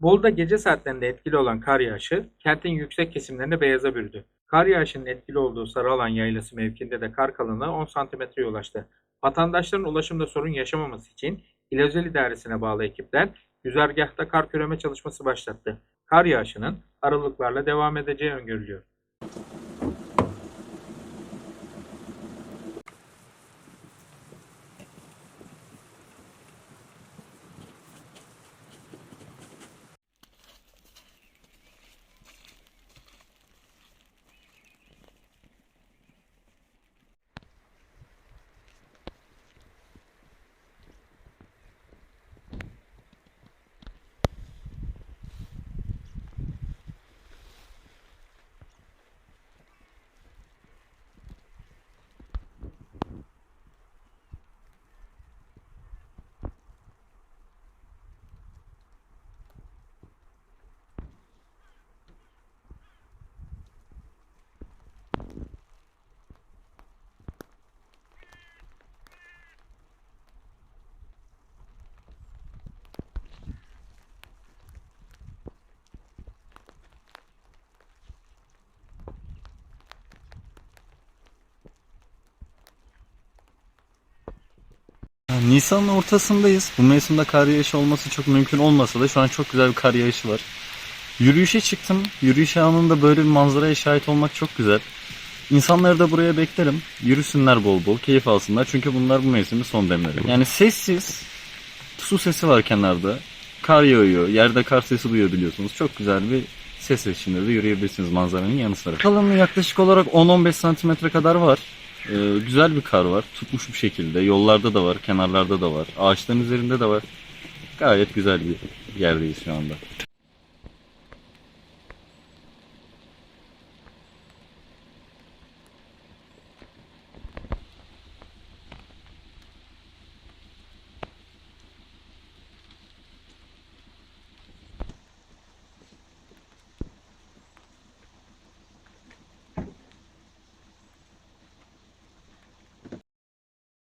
Bolu'da gece saatlerinde etkili olan kar yağışı kentin yüksek kesimlerini beyaza bürüdü. Kar yağışının etkili olduğu Sarıalan Yaylası mevkinde de kar kalınlığı 10 santimetreye ulaştı. Vatandaşların ulaşımda sorun yaşamaması için İl Özel İdaresi'ne bağlı ekipler güzergahta kar küreme çalışması başlattı. Kar yağışının aralıklarla devam edeceği öngörülüyor. Nisan'ın ortasındayız. Bu mevsimde kar yağışı olması çok mümkün olmasa da şu an çok güzel bir kar yağışı var. Yürüyüşe çıktım. Yürüyüş anında böyle bir manzaraya şahit olmak çok güzel. İnsanları da buraya beklerim. Yürüsünler bol bol, keyif alsınlar. Çünkü bunlar bu mevsimin son demleri. Yani sessiz, su sesi var kenarda. Kar yağıyor, yerde kar sesi duyabiliyorsunuz. Çok güzel bir ses eşliğinde de yürüyebilirsiniz manzaranın yanı sıra. Kalınlığı yaklaşık olarak 10-15 santimetre kadar var. Ee, güzel bir kar var. Tutmuş bir şekilde. Yollarda da var, kenarlarda da var. Ağaçların üzerinde de var. Gayet güzel bir yerdeyiz şu anda.